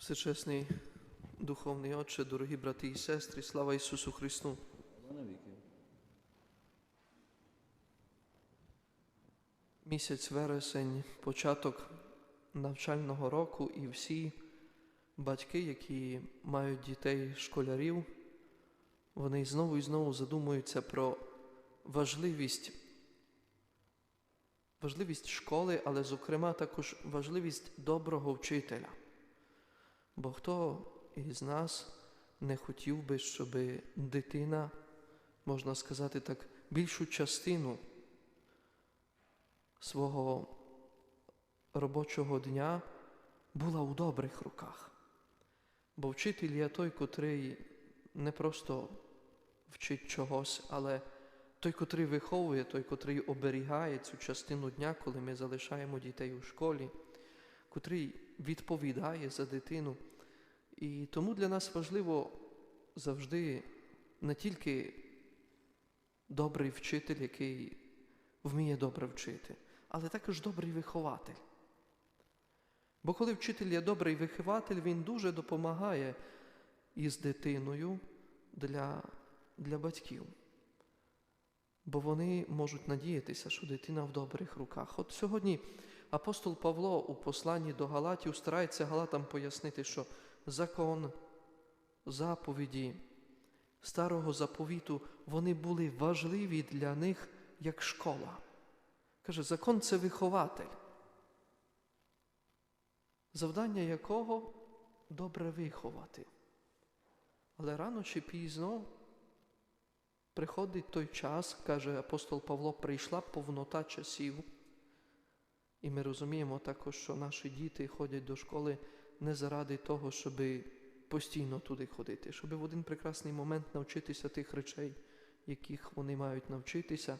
Всечесний Духовний Отче, дорогі брати і сестри, слава Ісусу Христу! Місяць вересень, початок навчального року, і всі батьки, які мають дітей школярів, вони знову і знову задумуються про важливість, важливість школи, але, зокрема, також важливість доброго вчителя. Бо хто із нас не хотів би, щоб дитина, можна сказати так, більшу частину свого робочого дня була у добрих руках. Бо вчитель є той, котрий не просто вчить чогось, але той, котрий виховує, той, котрий оберігає цю частину дня, коли ми залишаємо дітей у школі, котрий відповідає за дитину. І тому для нас важливо завжди не тільки добрий вчитель, який вміє добре вчити, але також добрий вихователь. Бо коли вчитель є добрий вихователь, він дуже допомагає із дитиною для, для батьків. Бо вони можуть надіятися, що дитина в добрих руках. От сьогодні апостол Павло у посланні до Галатів старається Галатам пояснити, що закон, заповіді старого заповіту, вони були важливі для них як школа. Каже, закон це вихователь, завдання якого добре виховати. Але рано чи пізно приходить той час, каже апостол Павло, прийшла повнота часів. І ми розуміємо також, що наші діти ходять до школи не заради того, щоб постійно туди ходити, щоб в один прекрасний момент навчитися тих речей, яких вони мають навчитися,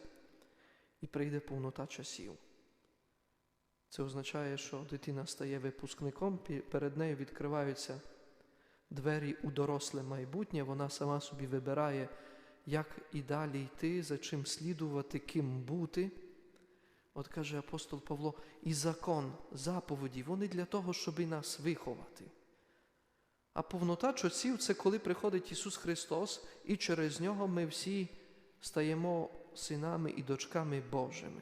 і прийде повнота часів. Це означає, що дитина стає випускником, перед нею відкриваються двері у доросле майбутнє, вона сама собі вибирає, як і далі йти, за чим слідувати, ким бути. От каже апостол Павло, і закон, заповіді, вони для того, щоб нас виховати. А повнота часів це коли приходить Ісус Христос, і через нього ми всі стаємо синами і дочками Божими.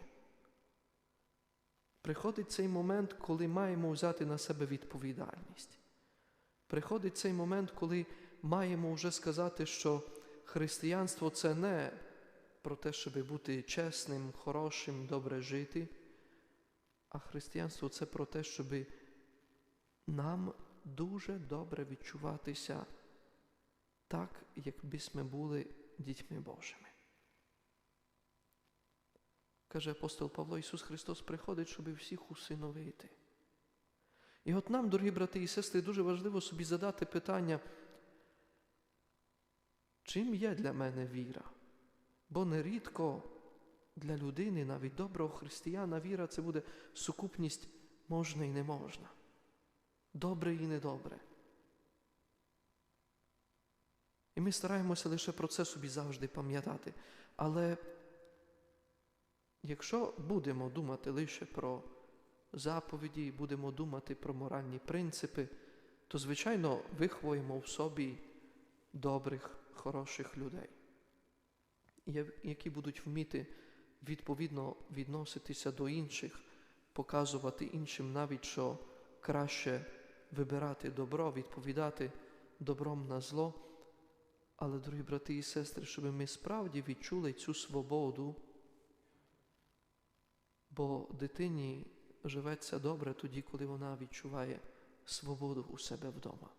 Приходить цей момент, коли маємо взяти на себе відповідальність. Приходить цей момент, коли маємо вже сказати, що християнство це не про те, щоб бути чесним, хорошим, добре жити, а християнство це про те, щоб нам дуже добре відчуватися так, якби ми були дітьми Божими. Каже апостол Павло, Ісус Христос приходить, щоб всіх усиновити. І от нам, дорогі брати і сестри, дуже важливо собі задати питання, чим є для мене віра? Бо нерідко для людини, навіть доброго християна, віра це буде сукупність можна і не можна, добре і недобре. І ми стараємося лише про це собі завжди пам'ятати. Але якщо будемо думати лише про заповіді, будемо думати про моральні принципи, то, звичайно, виховуємо в собі добрих, хороших людей, які будуть вміти відповідно відноситися до інших, показувати іншим навіть, що краще вибирати добро, відповідати добром на зло. Але, дорогі брати і сестри, щоб ми справді відчули цю свободу, бо дитині живеться добре тоді, коли вона відчуває свободу у себе вдома,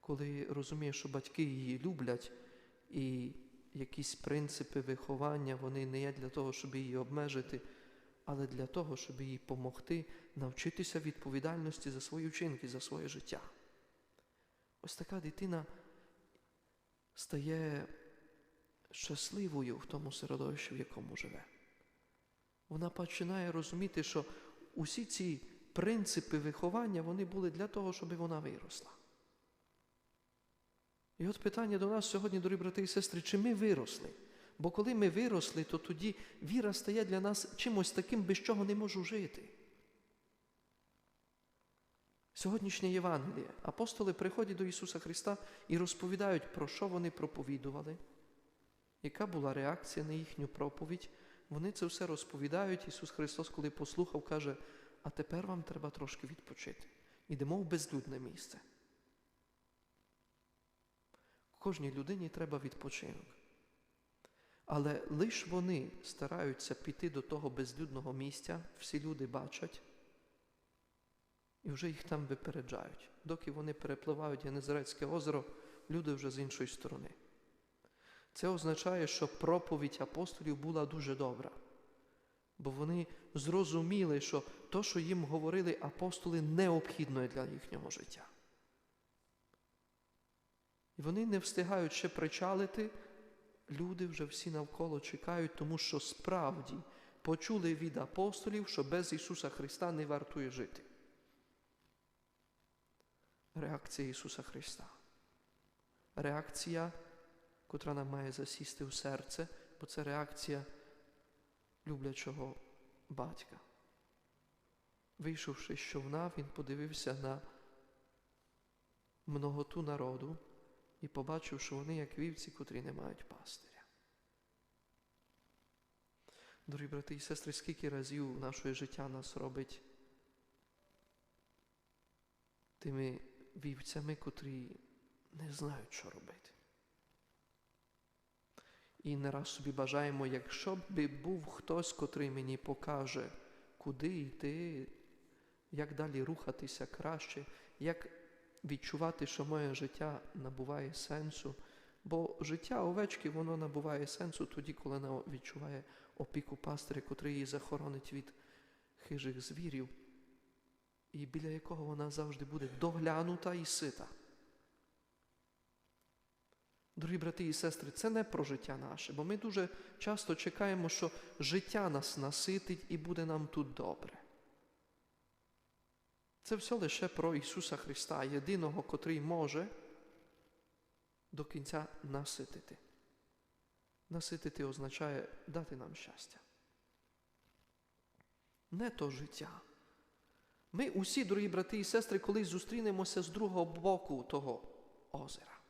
коли розуміє, що батьки її люблять, і якісь принципи виховання вони не є для того, щоб її обмежити, але для того, щоб їй допомогти навчитися відповідальності за свої вчинки, за своє життя. Ось така дитина стає щасливою в тому середовищі, в якому живе. Вона починає розуміти, що усі ці принципи виховання вони були для того, щоб вона виросла. І от питання до нас сьогодні, дорогі брати і сестри, чи ми виросли? Бо коли ми виросли, то тоді віра стає для нас чимось таким, без чого не можу жити. Сьогоднішнє Євангеліє. Апостоли приходять до Ісуса Христа і розповідають, про що вони проповідували, яка була реакція на їхню проповідь. Вони це все розповідають. Ісус Христос, коли послухав, каже, а тепер вам треба трошки відпочити. Ідемо в безлюдне місце. Кожній людині треба відпочинок. Але лиш вони стараються піти до того безлюдного місця, всі люди бачать, і вже їх там випереджають. Доки вони перепливають Єнезарецьке озеро, люди вже з іншої сторони. Це означає, що проповідь апостолів була дуже добра, бо вони зрозуміли, що то, що їм говорили апостоли, необхідно для їхнього життя. І вони не встигають ще причалити, люди вже всі навколо чекають, тому що справді почули від апостолів, що без Ісуса Христа не вартує жити. Реакція Ісуса Христа. Реакція, котра нам має засісти в серце, бо це реакція люблячого батька. Вийшовши з човна, він подивився на многоту народу і побачив, що вони як вівці, котрі не мають пастиря. Дорогі брати і сестри, скільки разів наше життя нас робить тими вівцями, котрі не знають, що робити. І не раз собі бажаємо, якщо б був хтось, котрий мені покаже, куди йти, як далі рухатися краще, як відчувати, що моє життя набуває сенсу. Бо життя овечки, воно набуває сенсу тоді, коли вона відчуває опіку пастиря, котрий її захоронить від хижих звірів, і біля якого вона завжди буде доглянута і сита. Дорогі брати і сестри, це не про життя наше, бо ми дуже часто чекаємо, що життя нас наситить і буде нам тут добре. Це все лише про Ісуса Христа, єдиного, котрий може до кінця наситити. Наситити означає дати нам щастя. Не то життя. Ми усі, дорогі брати і сестри, колись зустрінемося з другого боку того озера.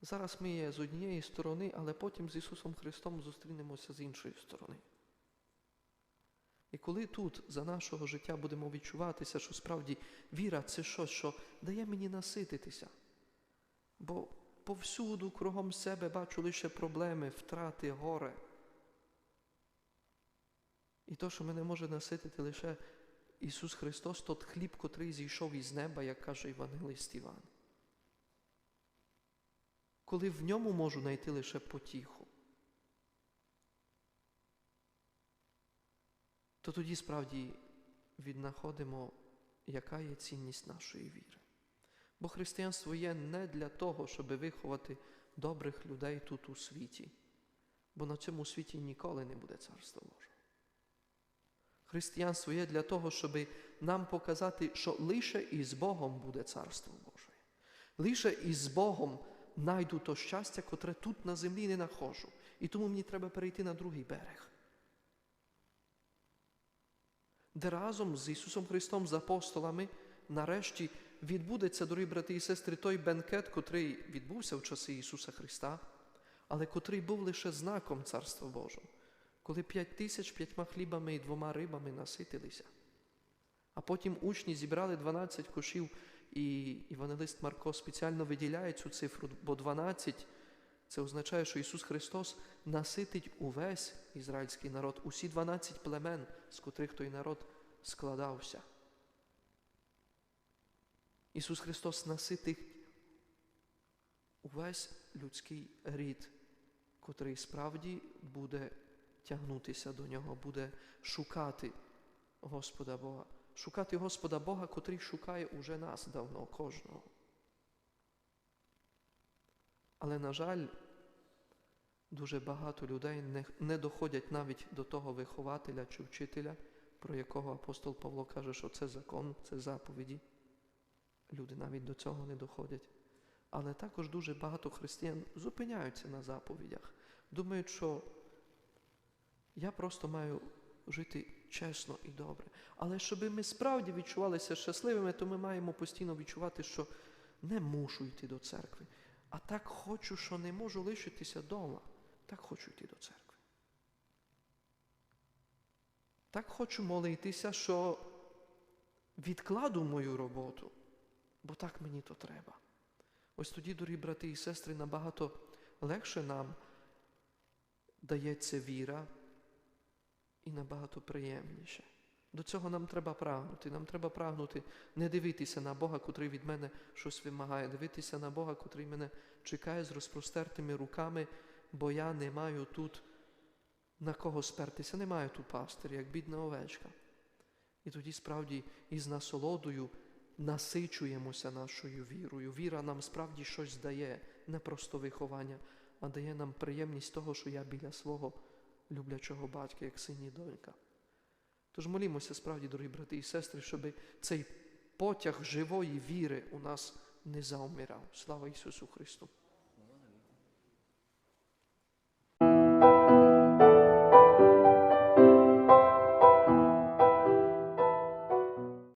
Зараз ми є з однієї сторони, але потім з Ісусом Христом зустрінемося з іншої сторони. І коли тут за нашого життя будемо відчуватися, що справді віра це щось, що дає мені насититися. Бо повсюду кругом себе бачу лише проблеми, втрати, горе. І то, що мене може наситити лише Ісус Христос, тот хліб, котрий зійшов із неба, як каже Євангелист Іван. Коли в ньому можу знайти лише потіху, то тоді справді віднаходимо, яка є цінність нашої віри. Бо християнство є не для того, щоб виховати добрих людей тут у світі, бо на цьому світі ніколи не буде Царства Божого. Християнство є для того, щоб нам показати, що лише із Богом буде Царство Боже. Лише із Богом найду то щастя, котре тут на землі не нахожу. І тому мені треба перейти на другий берег. Де разом з Ісусом Христом, з апостолами, нарешті відбудеться, дорогі брати і сестри, той бенкет, котрий відбувся в часи Ісуса Христа, але котрий був лише знаком Царства Божого, коли п'ять тисяч п'ятьма хлібами і двома рибами наситилися. А потім учні зібрали 12 кошів, і Івангелист Марко спеціально виділяє цю цифру, бо 12 це означає, що Ісус Христос наситить увесь ізраїльський народ, усі 12 племен, з котрих той народ складався. Ісус Христос наситить увесь людський рід, котрий справді буде тягнутися до нього, буде шукати Господа Бога, шукати Господа Бога, котрий шукає уже нас давно, кожного. Але, на жаль, дуже багато людей не, доходять навіть до того вихователя чи вчителя, про якого апостол Павло каже, що це закон, це заповіді. Люди навіть до цього не доходять. Але також дуже багато християн зупиняються на заповідях, думають, що я просто маю жити чесно і добре. Але щоб ми справді відчувалися щасливими, то ми маємо постійно відчувати, що не мушу йти до церкви. А так хочу, що не можу лишитися вдома. Так хочу йти до церкви. Так хочу молитися, що відкладу мою роботу, бо так мені то треба. Ось тоді, дорогі брати і сестри, набагато легше нам дається віра і набагато приємніше. До цього нам треба прагнути. Нам треба прагнути не дивитися на Бога, котрий від мене щось вимагає, дивитися на Бога, котрий мене чекає з розпростертими руками, бо я не маю тут на кого спертися, не маю тут пастиря, як бідна овечка. І тоді справді із насолодою насичуємося нашою вірою. Віра нам справді щось дає, не просто виховання, а дає нам приємність того, що я біля свого люблячого батька, як син і донька. Тож молімося справді, дорогі брати і сестри, щоб цей потяг живої віри у нас не заумирав. Слава Ісусу Христу!